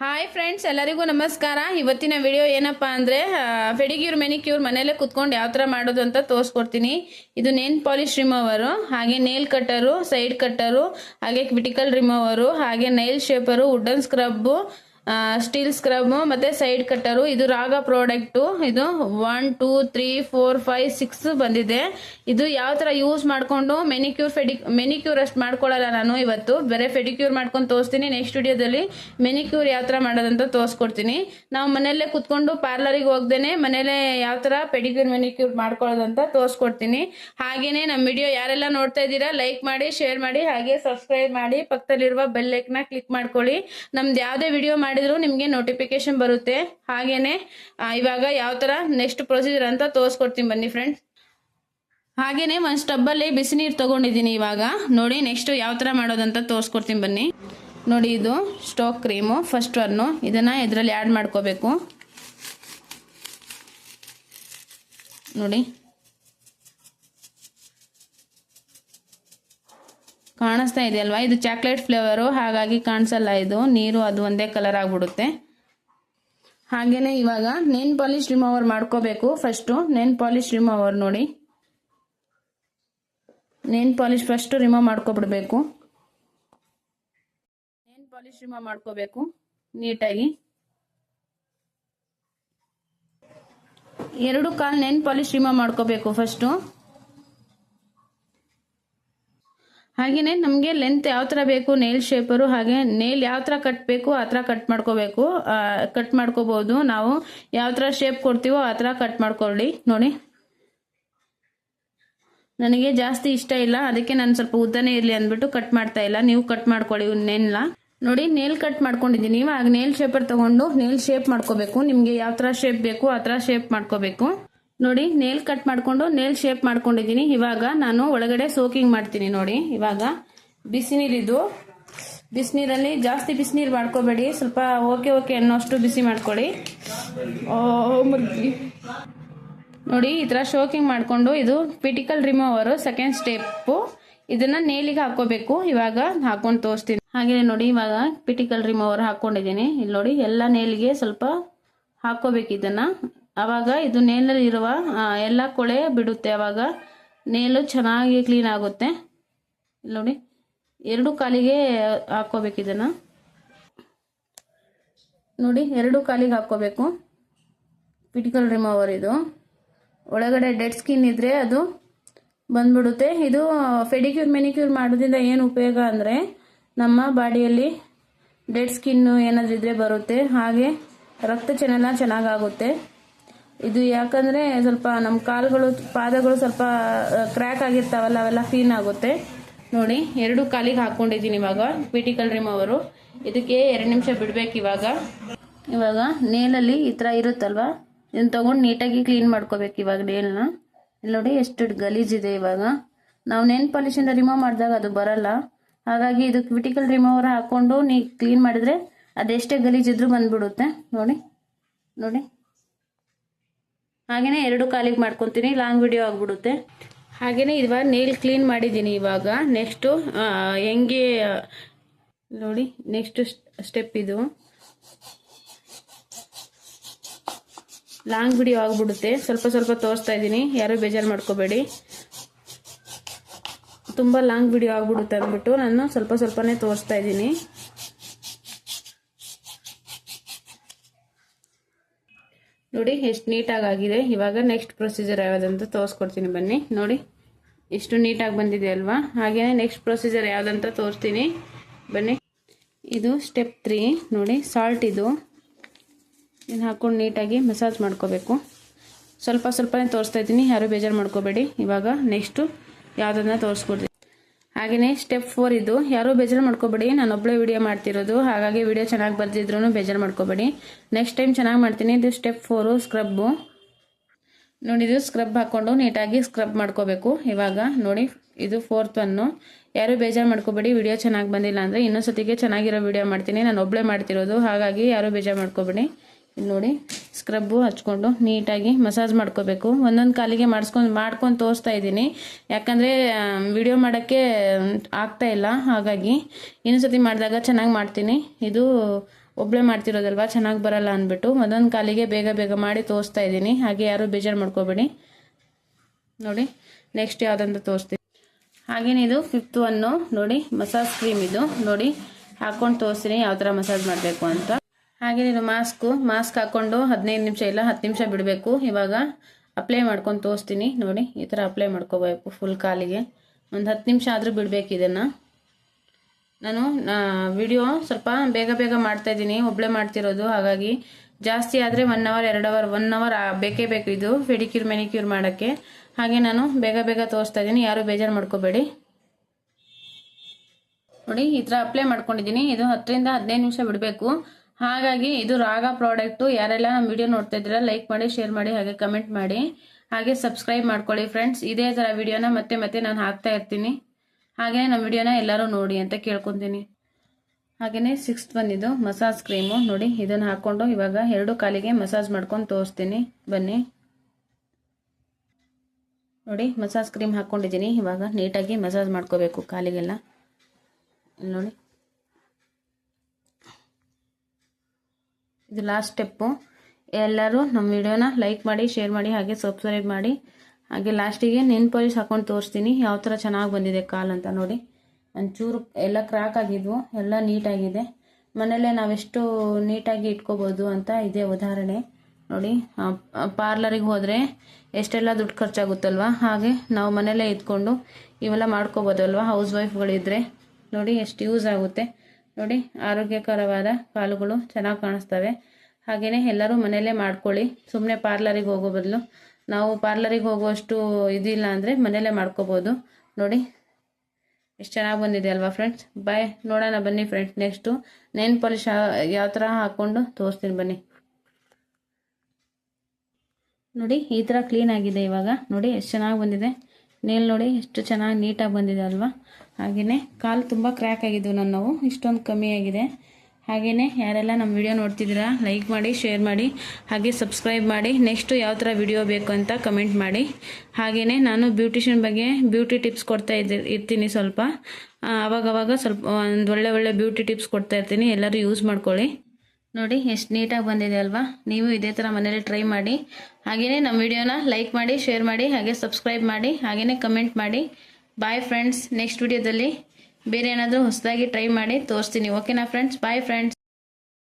Hi friends ಎಲ್ಲರಿಗೂ ನಮಸ್ಕಾರ. ಇವತ್ತಿನ ವಿಡಿಯೋ ಏನಪ್ಪ ಅಂದರೆ ಫೆಡಿಗ್ಯೂರ್ ಮೆನಿಕ್ಯೂರ್ ಮನೇಲೆ ಕುತ್ಕೊಂಡು ಯಾವ ಥರ ಮಾಡೋದು ಅಂತ ತೋರಿಸ್ಕೊಡ್ತೀನಿ. ಇದು ನೇಲ್ ಪಾಲಿಶ್ ರಿಮೂವರು ಹಾಗೆ ನೇಲ್ ಕಟ್ಟರು ಸೈಡ್ ಕಟ್ಟರು ಹಾಗೆ ಕ್ವಿಟಿಕಲ್ ರಿಮೂವರು ಹಾಗೆ nail shaper wooden scrub steel scrub ಮತ್ತೆ ಸೈಡ್ ಕಟ್ಟರು ಇದು ರಾಗ ಪ್ರಾಡಕ್ಟು ಇದು one two three four five six ಬಂದಿದೆ. ಇದು ಯಾವ ಥರ ಯೂಸ್ ಮಾಡಿಕೊಂಡು ಮೆನಿಕ್ಯೂರ್ ಫೆಡಿ ಮೆನಿಕ್ಯೂರ್ ಅಷ್ಟು ಮಾಡ್ಕೊಳ್ಳಲ್ಲ ನಾನು ಇವತ್ತು. ಬೇರೆ ಫೆಡಿಕ್ಯೂರ್ ಮಾಡ್ಕೊಂಡು ತೋರಿಸ್ತೀನಿ. ನೆಕ್ಸ್ಟ್ ವಿಡಿಯೋದಲ್ಲಿ ಮೆನಿಕ್ಯೂರ್ ಯಾವ ಥರ ಮಾಡೋದಂತ ತೋರಿಸ್ಕೊಡ್ತೀನಿ. ನಾವು ಮನೆಯಲ್ಲೇ ಕುತ್ಕೊಂಡು ಪಾರ್ಲರಿಗೆ ಹೋಗ್ದೇನೆ ಮನೆಯಲ್ಲೇ ಯಾವ ಥರ ಪೆಡಿಕ್ಯೂರ್ ಮೆನಿಕ್ಯೂರ್ ಮಾಡ್ಕೊಳ್ಳೋದಂತ ತೋರಿಸ್ಕೊಡ್ತೀನಿ. ಹಾಗೇನೆ ನಮ್ಮ ವಿಡಿಯೋ ಯಾರೆಲ್ಲ ನೋಡ್ತಾ ಇದ್ದೀರಾ ಲೈಕ್ ಮಾಡಿ ಶೇರ್ ಮಾಡಿ, ಹಾಗೆ ಸಬ್ಸ್ಕ್ರೈಬ್ ಮಾಡಿ, ಪಕ್ಕದಲ್ಲಿರುವ ಬೆಲ್ ಐಕ್ನ ಕ್ಲಿಕ್ ಮಾಡ್ಕೊಳ್ಳಿ. ನಮ್ದು ಯಾವುದೇ ವಿಡಿಯೋ ಮಾಡಿದ್ರು ನಿಮಗೆ ನೋಟಿಫಿಕೇಶನ್ ಬರುತ್ತೆ. ಹಾಗೇನೆ ಇವಾಗ ಯಾವ ಥರ ನೆಕ್ಸ್ಟ್ ಪ್ರೊಸೀಜರ್ ಅಂತ ತೋರಿಸ್ಕೊಡ್ತೀನಿ ಬನ್ನಿ ಫ್ರೆಂಡ್ಸ್ ಹಾಗೇನೆ, ಒಂದು ಸ್ಟಬ್ಬಲ್ಲಿ ಬಿಸಿ ನೀರು ತೊಗೊಂಡಿದ್ದೀನಿ ಇವಾಗ. ನೋಡಿ ನೆಕ್ಸ್ಟ್ ಯಾವ ಥರ ಮಾಡೋದಂತ ತೋರಿಸ್ಕೊಡ್ತೀನಿ ಬನ್ನಿ. ನೋಡಿ ಇದು ಸ್ಟೋಕ್ ಕ್ರೀಮು ಫಸ್ಟ್ ಒನ್ನು ಇದನ್ನು ಇದರಲ್ಲಿ ಆ್ಯಡ್ ಮಾಡ್ಕೋಬೇಕು. ನೋಡಿ. ಕಾಣಿಸ್ತಾ ಇದೆಯಲ್ವಾ ಇದು ಚಾಕ್ಲೇಟ್ ಫ್ಲೇವರು? ಹಾಗಾಗಿ ಕಾಣಿಸಲ್ಲ ಇದು. ನೀರು ಅದು ಒಂದೇ ಕಲರ್ ಆಗಿಬಿಡುತ್ತೆ. ಹಾಗೇನೆ ಇವಾಗ ನೇನ್ ಪಾಲಿಶ್ ರಿಮೂವರ್ ಮಾಡ್ಕೋಬೇಕು ಫಸ್ಟು ನೇನ್ ಪಾಲಿಶ್ ರಿಮೂವರ್ ನೋಡಿ. ನೇನ್ ಪಾಲಿಶ್ ಫಸ್ಟು ರಿಮೂವ್ ಮಾಡ್ಕೊಬಿಡ್ಬೇಕು. ನೇನ್ ಪಾಲಿಶ್ ರಿಮೂವ್ ಮಾಡ್ಕೋಬೇಕು ನೀಟಾಗಿ. ಎರಡು ಕಾಲು ನೇನ್ ಪಾಲಿಶ್ ರಿಮೂವ್ ಮಾಡ್ಕೋಬೇಕು ಫಸ್ಟು ಹಾಗೆಯೇ ನಮಗೆ ಲೆಂತ್ ಯಾವ ಥರ ಬೇಕು ನೇಲ್ ಶೇಪರು ಹಾಗೆ ನೇಲ್ ಯಾವ ಥರ ಕಟ್ಟಬೇಕು ಆ ಥರ ಕಟ್ ಮಾಡ್ಕೋಬೇಕು. ಕಟ್ ಮಾಡ್ಕೋಬೋದು ನಾವು ಯಾವ ಥರ ಶೇಪ್ ಕೊಡ್ತೀವೋ ಆ ಥರ ಕಟ್ ಮಾಡ್ಕೊಳ್ಳಿ. ನೋಡಿ. ನನಗೆ ಜಾಸ್ತಿ ಇಷ್ಟ ಇಲ್ಲ. ಅದಕ್ಕೆ ನಾನು ಸ್ವಲ್ಪ ಉದ್ದನೇ ಇರಲಿ ಅಂದ್ಬಿಟ್ಟು ಕಟ್ ಮಾಡ್ತಾ ಇಲ್ಲ. ನೀವು ಕಟ್ ಮಾಡ್ಕೊಳ್ಳಿ ನೇಲ್ನ ನೋಡಿ ನೇಲ್ ಕಟ್ ಮಾಡ್ಕೊಂಡಿದ್ದೀನಿ. ಆಗ ನೇಲ್ ಶೇಪರ್ ತಗೊಂಡು ನೇಲ್ ಶೇಪ್ ಮಾಡ್ಕೋಬೇಕು. ನಿಮಗೆ ಯಾವ ಥರ ಶೇಪ್ ಬೇಕು, ಆ ಥರ ಶೇಪ್ ಮಾಡ್ಕೋಬೇಕು. ನೋಡಿ ನೇಲ್ ಕಟ್ ಮಾಡಿಕೊಂಡು ನೇಲ್ ಶೇಪ್ ಮಾಡ್ಕೊಂಡಿದ್ದೀನಿ. ಇವಾಗ ನಾನು ಒಳಗಡೆ ಸೋಕಿಂಗ್ ಮಾಡ್ತೀನಿ ನೋಡಿ. ಇವಾಗ ಬಿಸಿನೀರಿದು ಬಿಸಿನೀರಲ್ಲಿ ಜಾಸ್ತಿ ಬಿಸಿನೀರು ಮಾಡ್ಕೋಬೇಡಿ. ಸ್ವಲ್ಪ ಓಕೆ ಓಕೆ ಅನ್ನೋಷ್ಟು ಬಿಸಿ ಮಾಡ್ಕೊಳ್ಳಿ. ನೋಡಿ, ಈ ಥರ ಶೋಕಿಂಗ್ ಮಾಡಿಕೊಂಡು ಇದು ಪಿಟಿಕಲ್ ರಿಮೂವರು ಸೆಕೆಂಡ್ ಸ್ಟೆಪ್ಪು ಇದನ್ನ ನೇಲಿಗೆ ಹಾಕೋಬೇಕು ಇವಾಗ ಹಾಕೊಂಡು ತೋರಿಸ್ತೀನಿ. ಹಾಗೆ ನೋಡಿ, ಇವಾಗ ಪಿಟಿಕಲ್ ರಿಮೂವರ್ ಹಾಕೊಂಡಿದ್ದೀನಿ ಇಲ್ಲಿ ನೋಡಿ, ಎಲ್ಲ ನೇಲಿಗೆ ಸ್ವಲ್ಪ ಹಾಕೋಬೇಕು ಇದನ್ನ. ಆವಾಗ ಇದು ನೇಲಲ್ಲಿ ಇರುವ ಆ, ಎಲ್ಲ ಕೊಳೆ ಬಿಡುತ್ತೆ. ಆವಾಗ ನೇಲು ಚೆನ್ನಾಗಿ ಕ್ಲೀನ್ ಆಗುತ್ತೆ. ನೋಡಿ ಎರಡು ಕಾಲಿಗೆ ಹಾಕೋಬೇಕು ಇದನ್ನು. ನೋಡಿ ಎರಡು ಕಾಲಿಗೆ ಹಾಕೋಬೇಕು ಪಿಟಿಕಲ್ ರಿಮೂವರ್ ಇದು. ಒಳಗಡೆ ಡೆಡ್ ಸ್ಕಿನ್ ಇದ್ರೆ ಅದು ಬಂದ್ಬಿಡುತ್ತೆ. ಇದು ಫೆಡಿಕ್ಯೂರ್ ಮೆನಿಕ್ಯೂರ್ ಮಾಡೋದ್ರಿಂದ ಏನು ಉಪಯೋಗ ಅಂದರೆ ನಮ್ಮ ಬಾಡಿಯಲ್ಲಿ ಡೆಡ್ ಸ್ಕಿನ್ನು ಏನಾದರೂ ಇದ್ರೆ ಬರುತ್ತೆ. ಹಾಗೆ ರಕ್ತ ಚೆನ್ನ ಚೆನ್ನಾಗಾಗುತ್ತೆ. ಇದು ಯಾಕಂದರೆ ಸ್ವಲ್ಪ ನಮ್ಮ ಕಾಲುಗಳು, ಪಾದಗಳು ಸ್ವಲ್ಪ ಕ್ರ್ಯಾಕ್ ಆಗಿರ್ತಾವಲ್ಲ, ಅವೆಲ್ಲ ಕ್ಲೀನ್ ಆಗುತ್ತೆ. ನೋಡಿ, ಎರಡು ಕಾಲಿಗೆ ಹಾಕ್ಕೊಂಡಿದ್ದೀನಿ ಇವಾಗ ಪಿಟಿಕಲ್ ರಿಮವರು ಇದಕ್ಕೆ ಎರಡು ನಿಮಿಷ ಬಿಡ್ಬೇಕು ಇವಾಗ. ಇವಾಗ ನೇಲಲ್ಲಿ ಈ ಥರ ಇರುತ್ತಲ್ವ? ಇದನ್ನ ತೊಗೊಂಡು ನೀಟಾಗಿ ಕ್ಲೀನ್ ಮಾಡ್ಕೋಬೇಕು ಇವಾಗ ನೇಲ್ನ. ಇಲ್ಲಿ ನೋಡಿ ಎಷ್ಟು ಗಲೀಜಿದೆ ಇವಾಗ. ನಾವು ನೇಲ್ ಪಾಲಿಶಿಂದ ರಿಮೂವ್ ಮಾಡಿದಾಗ ಅದು ಬರಲ್ಲ. ಹಾಗಾಗಿ ಇದು ಕ್ವಿಟಿಕಲ್ ರಿಮೂವರ್ ಹಾಕ್ಕೊಂಡು ನೀ ಕ್ಲೀನ್ ಮಾಡಿದ್ರೆ ಅದೆಷ್ಟೇ ಗಲೀಜಿದ್ರೂ ಬಂದ್ಬಿಡುತ್ತೆ. ನೋಡಿ ನೋಡಿ. ಹಾಗೆಯೇ ಎರಡು ಕಾಲಿಗೆ ಮಾಡ್ಕೊತೀನಿ ಲಾಂಗ್ ವಿಡಿಯೋ ಆಗಿಬಿಡುತ್ತೆ. ಹಾಗೆಯೇ ಇವಾಗ ನೇಲ್ ಕ್ಲೀನ್ ಮಾಡಿದ್ದೀನಿ ಇವಾಗ. ನೆಕ್ಸ್ಟು ಹೆಂಗೆ, ನೋಡಿ ನೆಕ್ಸ್ಟ್ ಸ್ಟೆಪ್ ಇದು. ಲಾಂಗ್ ವಿಡಿಯೋ ಆಗಿಬಿಡುತ್ತೆ. ಸ್ವಲ್ಪ ಸ್ವಲ್ಪ ತೋರಿಸ್ತಾ ಇದ್ದೀನಿ. ಯಾರೂ ಬೇಜಾರು ಮಾಡ್ಕೋಬೇಡಿ. ತುಂಬ ಲಾಂಗ್ ವಿಡಿಯೋ ಆಗಿಬಿಡುತ್ತೆ ಅಂದ್ಬಿಟ್ಟು ನಾನು ಸ್ವಲ್ಪ ಸ್ವಲ್ಪನೇ ತೋರಿಸ್ತಾ ಇದ್ದೀನಿ. ನೋಡಿ, ಎಷ್ಟು ನೀಟಾಗಿ ಆಗಿದೆ. ಇವಾಗ ನೆಕ್ಸ್ಟ್ ಪ್ರೊಸೀಜರ್ ಯಾವುದಂತ ತೋರಿಸ್ಕೊಡ್ತೀನಿ ಬನ್ನಿ. ನೋಡಿ, ಎಷ್ಟು ನೀಟಾಗಿ ಬಂದಿದೆ ಅಲ್ವಾ? ಹಾಗೆಯೇ ನೆಕ್ಸ್ಟ್ ಪ್ರೊಸೀಜರ್ ಯಾವುದಂತ ತೋರಿಸ್ತೀನಿ ಬನ್ನಿ. ಇದು ಸ್ಟೆಪ್ ತ್ರೀ ನೋಡಿ ಸಾಲ್ಟ್ ಇದು. ಇದನ್ನ ಹಾಕ್ಕೊಂಡು ನೀಟಾಗಿ ಮಸಾಜ್ ಮಾಡ್ಕೋಬೇಕು. ಸ್ವಲ್ಪ ಸ್ವಲ್ಪನೇ ತೋರಿಸ್ತಾ ಇದ್ದೀನಿ. ಯಾರೂ ಬೇಜಾರು ಮಾಡ್ಕೋಬೇಡಿ. ಇವಾಗ ನೆಕ್ಸ್ಟು ಯಾವುದನ್ನ ತೋರಿಸ್ಕೊಡ್ತೀನಿ. ಹಾಗೆಯೇ ಸ್ಟೆಪ್ ಫೋರ್ ಇದು. ಯಾರೂ ಬೇಜಾರು ಮಾಡ್ಕೋಬೇಡಿ. ನಾನು ಒಬ್ಬಳೇ ವಿಡಿಯೋ ಮಾಡ್ತಿರೋದು. ಹಾಗಾಗಿ ವಿಡಿಯೋ ಚೆನ್ನಾಗಿ ಬರ್ದಿದ್ರು ಬೇಜಾರು ಮಾಡ್ಕೋಬೇಡಿ. ನೆಕ್ಸ್ಟ್ ಟೈಮ್ ಚೆನ್ನಾಗಿ ಮಾಡ್ತೀನಿ. ಇದು ಸ್ಟೆಪ್ ಫೋರು ಸ್ಕ್ರಬ್ಬು ನೋಡಿ, ಇದು ಸ್ಕ್ರಬ್ ಹಾಕ್ಕೊಂಡು ನೀಟಾಗಿ ಸ್ಕ್ರಬ್ ಮಾಡ್ಕೋಬೇಕು. ಇವಾಗ ನೋಡಿ, ಇದು ಫೋರ್ತ್ ಒನ್ನು ಯಾರು ಬೇಜಾರು ಮಾಡ್ಕೋಬೇಡಿ. ವಿಡಿಯೋ ಚೆನ್ನಾಗಿ ಬಂದಿಲ್ಲ ಅಂದರೆ ಇನ್ನೊಂದ್ಸತಿಗೆ ಚೆನ್ನಾಗಿರೋ ವಿಡಿಯೋ ಮಾಡ್ತೀನಿ. ನಾನು ಒಬ್ಬಳೇ ಮಾಡ್ತಿರೋದು. ಹಾಗಾಗಿ ಯಾರೂ ಬೇಜಾರು ಮಾಡ್ಕೋಬೇಡಿ. ಇಲ್ಲಿ ನೋಡಿ ಸ್ಕ್ರಬ್ಬು ಹಚ್ಕೊಂಡು ನೀಟಾಗಿ ಮಸಾಜ್ ಮಾಡ್ಕೋಬೇಕು. ಒಂದೊಂದು ಕಾಲಿಗೆ ಮಾಡಿಸ್ಕೊಂಡು ಮಾಡ್ಕೊಂಡು ತೋರಿಸ್ತಾ ಇದ್ದೀನಿ. ಯಾಕಂದರೆ ವಿಡಿಯೋ ಮಾಡೋಕ್ಕೆ ಆಗ್ತಾ ಇಲ್ಲ. ಹಾಗಾಗಿ ಇನ್ನೊಂದ್ಸತಿ ಮಾಡಿದಾಗ ಚೆನ್ನಾಗಿ ಮಾಡ್ತೀನಿ. ಇದು ಒಬ್ಬಳೇ ಮಾಡ್ತಿರೋದಲ್ವಾ, ಚೆನ್ನಾಗಿ ಬರಲ್ಲ ಅಂದ್ಬಿಟ್ಟು ಒಂದೊಂದು ಕಾಲಿಗೆ ಬೇಗ ಬೇಗ ಮಾಡಿ ತೋರಿಸ್ತಾ ಇದ್ದೀನಿ. ಹಾಗೆ ಯಾರೂ ಬೇಜಾರು ಮಾಡ್ಕೋಬೇಡಿ. ನೋಡಿ ನೆಕ್ಸ್ಟ್ ಯಾವುದಂತ ತೋರಿಸ್ತೀನಿ. ಹಾಗೇನೆ ಇದು ಫಿಫ್ತ್ ಒನ್ನು ನೋಡಿ ಮಸಾಜ್ ಕ್ರೀಮ್ ಇದು. ನೋಡಿ ಹಾಕ್ಕೊಂಡು ತೋರಿಸ್ತೀನಿ ಯಾವ ಥರ ಮಸಾಜ್ ಮಾಡಬೇಕು ಅಂತ. ಹಾಗೆ ಇದು ಮಾಸ್ಕು, ಮಾಸ್ಕ್ ಹಾಕ್ಕೊಂಡು ಹದಿನೈದು ನಿಮಿಷ ಇಲ್ಲ, ಹತ್ತು ನಿಮಿಷ ಬಿಡಬೇಕು. ಇವಾಗ ಅಪ್ಲೈ ಮಾಡ್ಕೊಂಡು ತೋರಿಸ್ತೀನಿ. ನೋಡಿ, ಈ ಥರ ಅಪ್ಲೈ ಮಾಡ್ಕೋಬೇಕು ಫುಲ್ ಕಾಲಿಗೆ. ಒಂದು ಹತ್ತು ನಿಮಿಷ ಆದರೂ ಬಿಡಬೇಕು ಇದನ್ನು. ನಾನು ವಿಡಿಯೋ ಸ್ವಲ್ಪ ಬೇಗ ಬೇಗ ಮಾಡ್ತಾ ಇದ್ದೀನಿ. ಒಬ್ಬಳೇ ಮಾಡ್ತಿರೋದು. ಹಾಗಾಗಿ ಜಾಸ್ತಿ ಆದರೆ ಒನ್ ಅವರ್ ಎರಡು ಅವರ್ ಒನ್ ಅವರ್ ಬೇಕೇ ಬೇಕು ಇದು ಫೆಡಿಕ್ಯೂರ್ ಮೆನಿಕ್ಯೂರ್ ಮಾಡೋಕ್ಕೆ. ಹಾಗೆ ನಾನು ಬೇಗ ಬೇಗ ತೋರಿಸ್ತಾ ಇದ್ದೀನಿ. ಯಾರೂ ಬೇಜಾರು ಮಾಡ್ಕೋಬೇಡಿ. ನೋಡಿ, ಈ ಥರ ಅಪ್ಲೈ ಮಾಡ್ಕೊಂಡಿದ್ದೀನಿ. ಇದು ಹತ್ತರಿಂದ ಹದಿನೈದು ನಿಮಿಷ ಬಿಡಬೇಕು. ಹಾಗಾಗಿ ಇದು ರಾಗ ಪ್ರಾಡಕ್ಟು. ಯಾರೆಲ್ಲ ನಮ್ಮ ವಿಡಿಯೋ ನೋಡ್ತಾ ಇದ್ದೀರಾ ಲೈಕ್ ಮಾಡಿ ಶೇರ್ ಮಾಡಿ, ಹಾಗೆ ಕಮೆಂಟ್ ಮಾಡಿ. ಹಾಗೆ ಸಬ್ಸ್ಕ್ರೈಬ್ ಮಾಡ್ಕೊಳ್ಳಿ ಫ್ರೆಂಡ್ಸ್ ಇದೇ ಥರ ವಿಡಿಯೋನ ಮತ್ತೆ ಮತ್ತೆ ನಾನು ಹಾಕ್ತಾ ಇರ್ತೀನಿ. ಹಾಗೆ ನಮ್ಮ ವಿಡಿಯೋನ ಎಲ್ಲರೂ ನೋಡಿ ಅಂತ ಕೇಳ್ಕೊತೀನಿ. ಹಾಗೆಯೇ ಸಿಕ್ಸ್ತ್ ಬಂದಿದ್ದು ಮಸಾಜ್ ಕ್ರೀಮು ನೋಡಿ, ಇದನ್ನು ಹಾಕ್ಕೊಂಡು ಇವಾಗ ಎರಡು ಕಾಲಿಗೆ ಮಸಾಜ್ ಮಾಡ್ಕೊಂಡು ತೋರಿಸ್ತೀನಿ. ಬನ್ನಿ. ನೋಡಿ ಮಸಾಜ್ ಕ್ರೀಮ್ ಹಾಕ್ಕೊಂಡಿದ್ದೀನಿ ಇವಾಗ ನೀಟಾಗಿ ಮಸಾಜ್ ಮಾಡ್ಕೋಬೇಕು ಕಾಲಿಗೆಲ್ಲ. ನೋಡಿ. ಇದು ಲಾಸ್ಟ್ ಸ್ಟೆಪ್ಪು ಎಲ್ಲರೂ ನಮ್ಮ ವಿಡಿಯೋನ ಲೈಕ್ ಮಾಡಿ ಶೇರ್ ಮಾಡಿ, ಹಾಗೆ ಸಬ್ಸ್ಕ್ರೈಬ್ ಮಾಡಿ. ಹಾಗೆ ಲಾಸ್ಟಿಗೆ ನೆನ್ ಪಾಲಿಶ್ ಹಾಕೊಂಡು ತೋರಿಸ್ತೀನಿ. ಯಾವ ಥರ ಚೆನ್ನಾಗಿ ಬಂದಿದೆ ಕಾಲು ಅಂತ ನೋಡಿ. ಒಂಚೂರು ಎಲ್ಲ ಕ್ರ್ಯಾಕ್ ಆಗಿದ್ವು, ಎಲ್ಲ ನೀಟಾಗಿದೆ ಮನೇಲೆ ನಾವೆಷ್ಟು ನೀಟಾಗಿ ಇಟ್ಕೋಬೋದು ಅಂತ ಇದೇ ಉದಾಹರಣೆ. ನೋಡಿ ಪಾರ್ಲರಿಗೆ ಹೋದರೆ ಎಷ್ಟೆಲ್ಲ ದುಡ್ಡು ಖರ್ಚಾಗುತ್ತಲ್ವ? ಹಾಗೆ ನಾವು ಮನೆಯಲ್ಲೇ ಇದ್ಕೊಂಡು ಇವೆಲ್ಲ ಮಾಡ್ಕೋಬೋದಲ್ವ? ಹೌಸ್ ವೈಫ್ಗಳಿದ್ರೆ ನೋಡಿ ಎಷ್ಟು ಯೂಸ್ ಆಗುತ್ತೆ. ನೋಡಿ, ಆರೋಗ್ಯಕರವಾದ ಕಾಲುಗಳು ಚೆನ್ನಾಗಿ ಕಾಣಿಸ್ತವೆ. ಹಾಗೆಯೇ ಎಲ್ಲರೂ ಮನೆಯಲ್ಲೇ ಮಾಡ್ಕೊಳ್ಳಿ. ಸುಮ್ಮನೆ ಪಾರ್ಲರಿಗೆ ಹೋಗೋ ಬದಲು. ನಾವು ಪಾರ್ಲರಿಗೆ ಹೋಗುವಷ್ಟು ಇದಿಲ್ಲ ಅಂದರೆ ಮನೆಯಲ್ಲೇ ಮಾಡ್ಕೋಬೋದು. ನೋಡಿ, ಎಷ್ಟು ಚೆನ್ನಾಗಿ ಬಂದಿದೆ ಅಲ್ವಾ ಫ್ರೆಂಡ್ಸ್ ಬಾಯ್ ನೋಡೋಣ ಬನ್ನಿ ಫ್ರೆಂಡ್ಸ್ ನೆಕ್ಸ್ಟು ನೇನ್ ಪಾಲಿಶ್ ಯಾವ ಥರ ಹಾಕ್ಕೊಂಡು ತೋರಿಸ್ತೀನಿ ಬನ್ನಿ. ನೋಡಿ, ಈ ಥರ ಕ್ಲೀನ್ ಆಗಿದೆ ಇವಾಗ. ನೋಡಿ, ಎಷ್ಟು ಚೆನ್ನಾಗಿ ಬಂದಿದೆ. ನೇಲ್ ನೋಡಿ, ಎಷ್ಟು ಚೆನ್ನಾಗಿ ನೀಟಾಗಿ ಬಂದಿದೆ ಅಲ್ವಾ. ಹಾಗೆಯೇ ಕಾಲು ತುಂಬ ಕ್ರ್ಯಾಕ್ ಆಗಿದ್ದವು ನೋವು, ಇಷ್ಟೊಂದು ಕಮ್ಮಿ ಆಗಿದೆ. ಹಾಗೆಯೇ ಯಾರೆಲ್ಲ ನಮ್ಮ ವಿಡಿಯೋ ನೋಡ್ತಿದ್ದೀರಾ ಲೈಕ್ ಮಾಡಿ ಶೇರ್ ಮಾಡಿ, ಹಾಗೆ ಸಬ್ಸ್ಕ್ರೈಬ್ ಮಾಡಿ ನೆಕ್ಸ್ಟು ಯಾವ ಥರ ವಿಡಿಯೋ ಬೇಕು ಅಂತ ಕಮೆಂಟ್ ಮಾಡಿ. ಹಾಗೆಯೇ ನಾನು ಬ್ಯೂಟಿಷಿಯನ್ ಬಗ್ಗೆ ಬ್ಯೂಟಿ ಟಿಪ್ಸ್ ಕೊಡ್ತಾ ಇದ್ದ, ಇರ್ತೀನಿ ಸ್ವಲ್ಪ. ಆವಾಗವಾಗ ಸ್ವಲ್ಪ, ಒಂದು ಒಳ್ಳೆ ಒಳ್ಳೆ ಬ್ಯೂಟಿ ಟಿಪ್ಸ್ ಕೊಡ್ತಾ ಇರ್ತೀನಿ, ಎಲ್ಲರೂ ಯೂಸ್ ಮಾಡ್ಕೊಳ್ಳಿ. ನೋಡಿ, ಎಷ್ಟು ನೀಟಾಗಿ ಬಂದಿದೆ ಅಲ್ವಾ? ನೀವು ಇದೇ ಥರ ಮನೇಲಿ ಟ್ರೈ ಮಾಡಿ. ಹಾಗೆಯೇ ನಮ್ಮ ವಿಡಿಯೋನ ಲೈಕ್ ಮಾಡಿ ಶೇರ್ ಮಾಡಿ, ಹಾಗೆ ಸಬ್ಸ್ಕ್ರೈಬ್ ಮಾಡಿ ಹಾಗೆಯೇ ಕಮೆಂಟ್ ಮಾಡಿ. ಬಾಯ್ ಫ್ರೆಂಡ್ಸ್ ನೆಕ್ಸ್ಟ್ ವಿಡಿಯೋದಲ್ಲಿ ಬೇರೆ ಏನಾದರೂ ಹೊಸದಾಗಿ ಟ್ರೈ ಮಾಡಿ ತೋರಿಸ್ತೀನಿ. ಓಕೆನಾ ಫ್ರೆಂಡ್ಸ್ ಬಾಯ್ ಫ್ರೆಂಡ್ಸ್